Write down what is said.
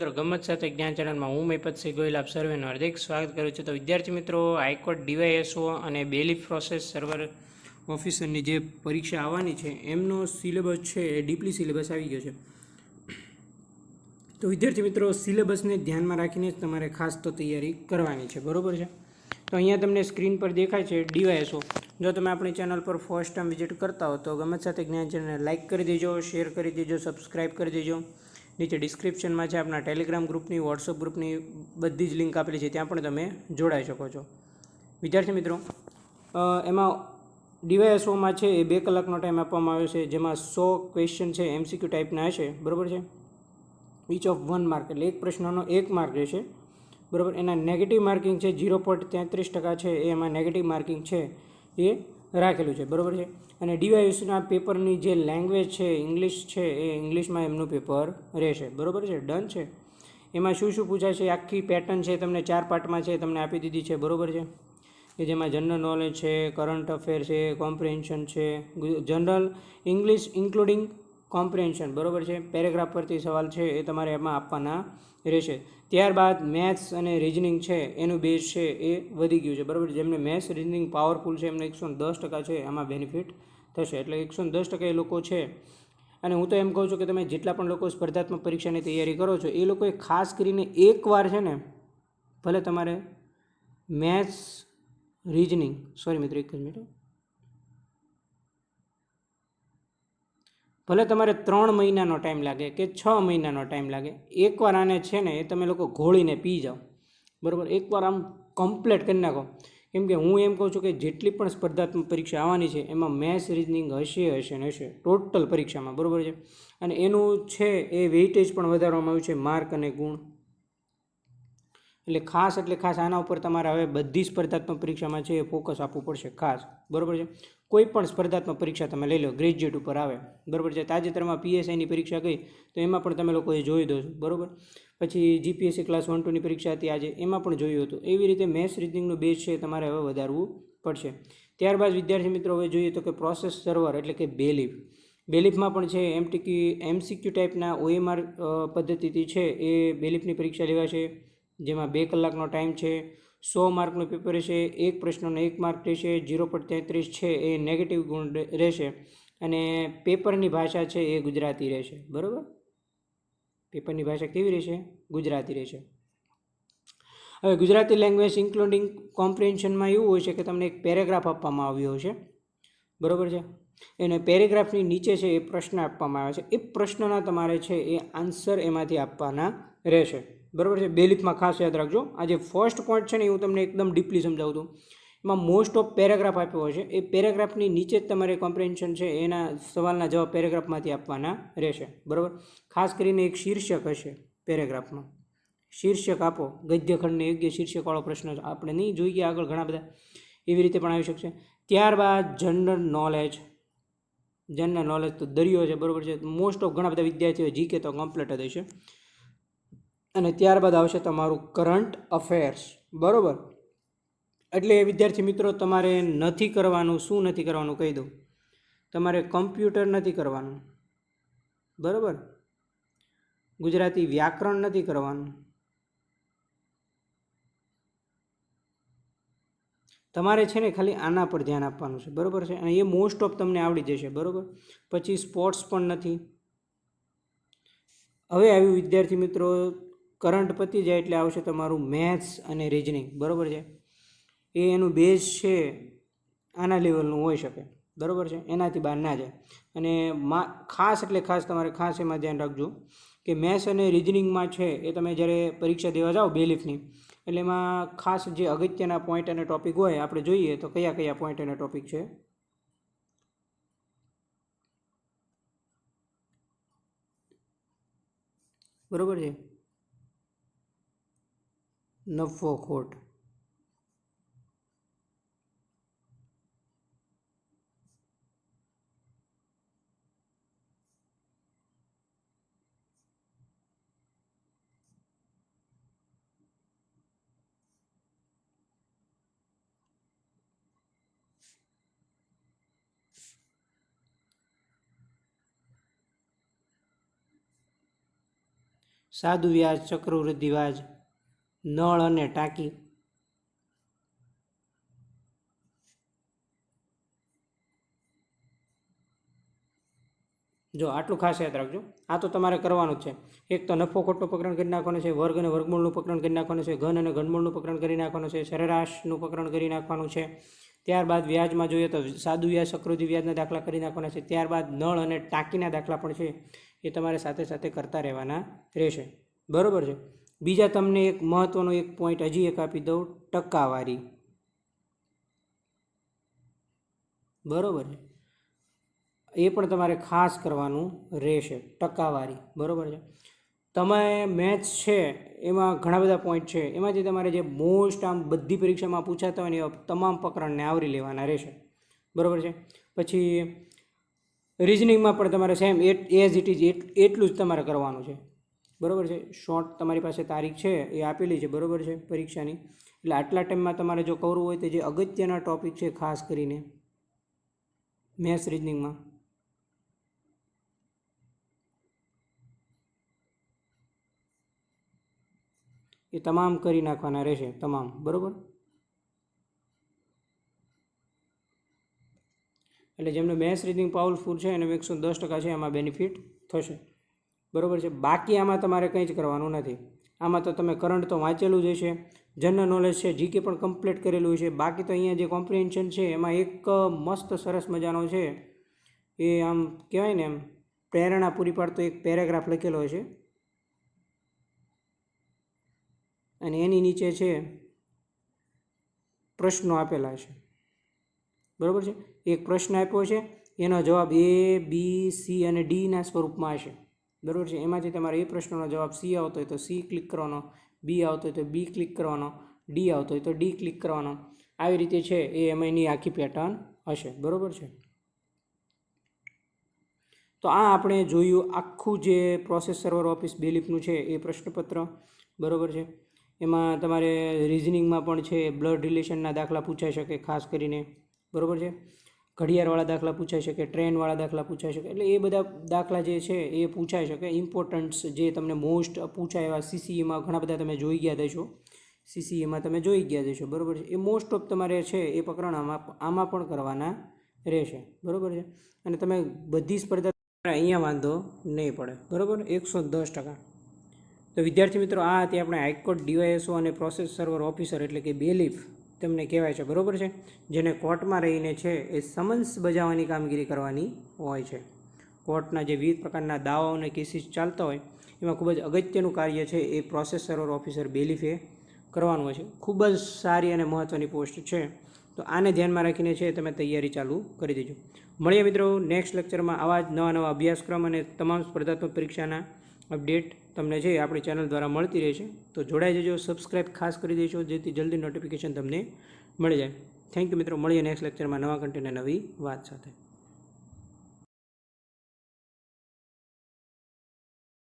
મિત્રો, ગમત સાથે જ્ઞાન ચેનલમાં હું મહિપતસિંહ ગોયલ આપ સર્વેનું હાર્દિક સ્વાગત કરું છું. તો વિદ્યાર્થી મિત્રો, હાઈકોર્ટ ડીવાયએસઓ અને બેલીફ પ્રોસેસ સર્વર ઓફિસરની જે પરીક્ષા આવવાની છે, એમનો સિલેબસ છે એ ડીપલી સિલેબસ આવી ગયો છે. તો વિદ્યાર્થી મિત્રો, સિલેબસને ધ્યાનમાં રાખીને જ તમારે ખાસ તો તૈયારી કરવાની છે, બરોબર છે? તો અહીંયા તમને સ્ક્રીન પર દેખાય છે ડીવાયએસઓ. જો તમે આપણી ચેનલ પર ફર્સ્ટ ટાઈમ વિઝિટ કરતા હો, તો ગમત સાથે જ્ઞાન ચેનલને લાઇક કરી દેજો, શેર કરી દેજો સબસ્ક્રાઈબ કરી દેજો. નીચે ડિસ્ક્રિપ્શનમાં છે આપણા ટેલિગ્રામ ગ્રુપની વોટ્સઅપ ગ્રુપની બધી જ લિંક આપેલી છે, ત્યાં પણ તમે જોડાઈ શકો છો. વિદ્યાર્થી મિત્રો એમાં ડીવાયએસઓમાં છે એ બે કલાકનો ટાઈમ આપવામાં આવ્યો છે, જેમાં સો ક્વેશ્ચન છે એમસીક્યુ ટાઈપના હશે, બરાબર છે? ઇચ ઓફ વન માર્ક એટલે એક પ્રશ્નનો એક માર્ક રહેશે બરાબર? એના નેગેટિવ માર્કિંગ છે ઝીરો પોઈન્ટ તેત્રીસ ટકા છે એમાં નેગેટિવ માર્કિંગ છે, એ રાખેલું છે, બરાબર છે? અને ડીવાયએસના પેપરની જે લેંગ્વેજ છે ઇંગ્લિશ છે, એ ઇંગ્લિશમાં એમનું પેપર રહેશે, બરાબર છે? ડન છે? એમાં શું શું પૂછાય છે? આખી પેટર્ન છે, તમને ચાર પાર્ટમાં છે તમને આપી દીધી છે, બરાબર છે? કે જેમાં જનરલ નોલેજ છે કરંટ અફેર છે કોમ્પ્રિહેન્શન છે જનરલ ઇંગ્લિશ ઇન્ક્લુડિંગ કોમ્પ્રિહેન્શન, બરાબર છે? પેરેગ્રાફ પરથી સવાલ છે એ તમારે એમાં આપવાના રહેશે. ત્યારબાદ મેથ્સ અને રિઝનિંગ છે, એનું બેઝ છે એ વધી ગયું છે, બરાબર? જેમને મેથ્સ, રિઝનિંગ પાવરફુલ છે, એમને એકસો દસ ટકા છે, એમાં બેનિફિટ થશે. એટલે એકસો દસ ટકા એ લોકો છે. અને હું તો એમ કહું છું કે તમે જેટલા પણ લોકો સ્પર્ધાત્મક પરીક્ષાની તૈયારી કરો છો, એ લોકોએ ખાસ કરીને એકવાર છે ને, ભલે તમારે મેથ્સ, રિઝનિંગ, સોરી મિત્રો, એક મિનિટ ભલે તમારે ત્રણ મહિનાનો ટાઈમ લાગે કે છ મહિનાનો ટાઈમ લાગે, એકવાર આને છે ને એ તમે લોકો ઘોળીને પી જાઓ. બરાબર? એકવાર આમ કમ્પ્લેટ કરી નાખો. કેમ કે હું એમ કહું છું કે જેટલી પણ સ્પર્ધાત્મક પરીક્ષા આવવાની છે, એમાં મેથ્સ રિઝનિંગ હશે હશે ને હશે. ટોટલ પરીક્ષામાં. બરાબર છે? અને એનું છે એ વેઇટેજ પણ વધારવામાં આવ્યું છે માર્ક અને ગુણ. એટલે ખાસ એટલે ખાસ આના ઉપર તમારે હવે બધી સ્પર્ધાત્મક પરીક્ષામાં છે એ ફોકસ આપવું પડશે ખાસ. બરાબર છે? કોઈ પણ સ્પર્ધાત્મક પરીક્ષા તમે લઈ લો ગ્રેજ્યુએટ ઉપર આવે. બરાબર છે? તાજેતરમાં પીએસઆઈની પરીક્ષા ગઈ, તો એમાં પણ તમે લોકોએ જોઈ દો છો. બરાબર? પછી જીપીએસસી ક્લાસ વન ટુની પરીક્ષા હતી આજે, એમાં પણ જોયું હતું. એવી રીતે મેથ્સ રીઝનિંગનું બેઝ છે તમારે હવે વધારવું પડશે. ત્યારબાદ વિદ્યાર્થી મિત્રો, હવે જોઈએ તો કે પ્રોસેસ સર્વર એટલે કે બેલીફ બેલીફમાં પણ છે એમટીકી એમસીક્યુ ટાઈપના ઓએમઆર પદ્ધતિથી છે એ બેલીફની પરીક્ષા લેવાશે. જેમાં બે કલાકનો ટાઈમ છે, સો માર્કનું પેપર રહેશે, એક પ્રશ્નનો એક માર્ક રહેશે, ઝીરો પોઈન્ટ તેત્રીસ છે એ નેગેટિવ ગુણ રહેશે અને પેપરની ભાષા છે એ ગુજરાતી રહેશે, બરાબર? પેપરની ભાષા કેવી રહેશે? ગુજરાતી રહેશે. હવે ગુજરાતી લેંગ્વેજ ઇન્ક્લુડિંગ કોમ્પ્રિહેન્શનમાં એવું હોય છે કે તમને એક પેરેગ્રાફ આપવામાં આવ્યો છે બરાબર છે? એને પેરેગ્રાફની નીચે છે એ પ્રશ્ન આપવામાં આવે છે. એ પ્રશ્નના તમારે છે એ આન્સર એમાંથી આપવાના રહેશે. બરાબર છે? બે લીફમાં ખાસ યાદ રાખજો. આ જે ફર્સ્ટ પોઈન્ટ છે ને હું તમને એકદમ ડીપલી સમજાવું છું. એમાં મોસ્ટ ઓફ પેરેગ્રાફ આપ્યો હોય છે. એ પેરેગ્રાફની નીચે જ તમારે કોમ્પ્રિહેન્શન છે, એના સવાલના જવાબ પેરેગ્રાફમાંથી આપવાના રહેશે. બરાબર? ખાસ કરીને એક શીર્ષક હશે પેરેગ્રાફમાં શીર્ષક આપો. ગદ્યખંડને યોગ્ય શીર્ષકવાળો પ્રશ્ન આપણે નહીં જોઈએ આગળ ઘણા બધા એવી રીતે પણ આવી શકશે. ત્યારબાદ જનરલ નોલેજ જનરલ નોલેજ તો દરિયો છે, બરાબર છે? મોસ્ટ ઓફ ઘણા બધા વિદ્યાર્થીઓ જીકે તો કમ્પ્લીટ જ હશે. અને ત્યારબાદ આવશે તમારું કરંટ અફેર્સ. બરાબર? એટલે વિદ્યાર્થી મિત્રો, તમારે નથી કરવાનું, શું નથી કરવાનું કહી દઉં. તમારે કમ્પ્યુટર નથી કરવાનું. બરાબર? ગુજરાતી વ્યાકરણ નથી કરવાનું. તમારે છે ને ખાલી આના પર ધ્યાન આપવાનું છે. બરાબર છે? અને એ મોસ્ટ ઓફ તમને આવડી જશે. બરાબર? પછી સ્પોર્ટ્સ પણ નથી. હવે આવ્યું વિદ્યાર્થી મિત્રો કરંટ પતી જાય એટલે આવશે તમારું મેથ્સ અને રિઝનિંગ. બરાબર છે? એ એનું બેઝ છે આના લેવલનું હોઈ શકે. બરાબર છે? એનાથી બહાર ના જાય. અને મા, ખાસ એટલે ખાસ તમારે ખાસ એમાં ધ્યાન રાખજો કે મેથ્સ અને રિઝનિંગમાં છે એ તમે જ્યારે પરીક્ષા દેવા જાઓ બેલીફની એટલે એમાં ખાસ જે અગત્યના પોઈન્ટ અને ટોપિક હોય આપણે જોઈએ તો કયા કયા પોઈન્ટ અને ટોપિક છે? બરાબર છે? નફો ખોટ. સાધુ વ્યાજ ચક્રવૃદ્ધિ વ્યાજ. નળ અને ટાંકી. જો આટલું ખાસ યાદ રાખજો. આ તો તમારે કરવાનું જ છે. એક તો નફો ખોટનું પ્રકરણ કરી નાખવાનું છે, વર્ગ અને વર્ગમૂળનું પ્રકરણ કરી નાખવાનું છે, ઘન અને ઘનમૂળનું પ્રકરણ કરી નાખવાનું છે, સરેરાશનું પ્રકરણ કરી નાખવાનું છે. ત્યારબાદ વ્યાજમાં જોઈએ તો સાદુ વ્યાજ સકૃતિ વ્યાજના દાખલા કરી નાખવાના છે. ત્યારબાદ નળ અને ટાંકીના દાખલા પણ છે. એ તમારે સાથે સાથે કરતા રહેવાના રહેશે. બરાબર છે? બીજા તમને એક મહત્ત્વનો એક પોઈન્ટ હજી એક આપી દઉં, ટકાવારી. બરાબર છે? એ પણ તમારે ખાસ કરવાનું રહેશે, ટકાવારી. બરાબર છે? તમે મેથ્સ છે, એમાં ઘણા બધા પોઈન્ટ છે. એમાંથી તમારે જે મોસ્ટ આમ બધી પરીક્ષામાં પૂછાતા હોય ને એવા તમામ પ્રકરણને આવરી લેવાના રહેશે. બરાબર છે? પછી રિઝનિંગમાં પણ તમારે same at as it is એટલું જ તમારે કરવાનું છે. બરાબર છે? શોર્ટ તમારી પાસે તારીખ છે, એ આપેલી છે, બરાબર છે, પરીક્ષાની? એટલે આટલા ટાઈમમાં તમારે જો કરવું હોય તો જે અગત્યના ટોપિક છે, ખાસ કરીને મેથ્સ રિઝનિંગમાં એ તમામ કરી નાખવાના રહેશે, તમામ, બરાબર? એટલે જેમને મેથ્સ રીડિંગ પાવરફુલ છે, એને એકસો દસ ટકા છે, એમાં બેનિફિટ થશે. બરાબર છે? બાકી આમાં તમારે કંઈ જ કરવાનું નથી. આમાં તો તમે કરંટ તો વાંચેલું જ હશે. જનરલ નોલેજ છે જીકે પણ કમ્પ્લીટ કરેલું છે બાકી તો અહીંયા જે કોમ્પ્રિહેન્શન છે, એમાં એક મસ્ત સરસ મજાનો છે. એ આમ કહેવાય ને એમ, પ્રેરણા પૂરી પાડતો એક પેરેગ્રાફ લખેલો છે અને એની નીચે છે, પ્રશ્નો આપેલા છે. બરાબર છે? એક પ્રશ્ન આપ્યો છે, એનો જવાબ એ બી સી અને ડીના સ્વરૂપમાં હશે. બરાબર છે? એમાંથી તમારે એ પ્રશ્નનો જવાબ સી આવતો હોય તો સી ક્લિક કરવાનો, બી આવતો હોય તો બી ક્લિક કરવાનો, ડી આવતો હોય તો ડી ક્લિક કરવાનો. આવી રીતે છે એ એમાં આખી પેટર્ન હશે. બરાબર છે? તો આ આપણે જોયું આખું જે પ્રોસેસ સર્વર ઓફિસ બેલીફનું છે એ પ્રશ્નપત્ર. બરાબર છે? એમાં તમારે રિઝનિંગમાં પણ છે, બ્લડ રિલેશનના દાખલા પૂછાઈ શકે ખાસ કરીને. બરાબર છે? ઘડિયાળવાળા દાખલા પૂછાઈ શકે, ટ્રેનવાળા દાખલા પૂછાઈ શકે, એટલે એ બધા દાખલા જે છે એ પૂછાઈ શકે. ઇમ્પોર્ટન્ટ્સ જે તમને મોસ્ટ પૂછાય એવા સીસીઈમાં ઘણા બધા તમે જોઈ ગયા દેશો. સીસીઈમાં તમે જોઈ ગયા દેશો, બરાબર છે? એ મોસ્ટ ઓફ તમારે છે એ પ્રકરણ આમાં આમાં પણ કરવાના રહેશે, બરાબર છે? અને તમે બધી સ્પર્ધા અહીંયા વાંધો નહીં પડે, બરાબર? એકસો દસ ટકા. તો વિદ્યાર્થી મિત્રો, આ હતી આપણે હાઈકોર્ટ ડીવાયએસઓ અને પ્રોસેસ સર્વર ઓફિસર એટલે કે બેલીફ તેમને કહેવાય છે, બરાબર છે? જેને કોર્ટમાં રહીને છે, એ સમન્સ બજાવવાની કામગીરી કરવાની હોય છે. કોર્ટના જે વિવિધ પ્રકારના દાવાઓ અને કેસીસ ચાલતા હોય, એમાં ખૂબ જ અગત્યનું કાર્ય છે, એ પ્રોસેસ સર્વર ઓફિસર બેલીફે કરવાનું હોય છે. ખૂબ જ સારી અને મહત્ત્વની પોસ્ટ છે. તો આને ધ્યાનમાં રાખીને છે તમે તૈયારી ચાલુ કરી દેજો. મળીએ મિત્રો નેક્સ્ટ લેક્ચરમાં આવા જ નવા નવા અભ્યાસક્રમ અને તમામ સ્પર્ધાત્મક પરીક્ષાના અપડેટ તમને છે આપણી ચેનલ દ્વારા મળતી રહેશે. તો જોડાઈ જજો સબસ્ક્રાઈબ ખાસ કરી દેજો, જેથી જલ્દી નોટિફિકેશન તમને મળી જાય. થેન્ક યુ મિત્રો, મળીએ નેક્સ્ટ લેક્ચરમાં નવા કન્ટેન્ટ નવી વાત સાથે.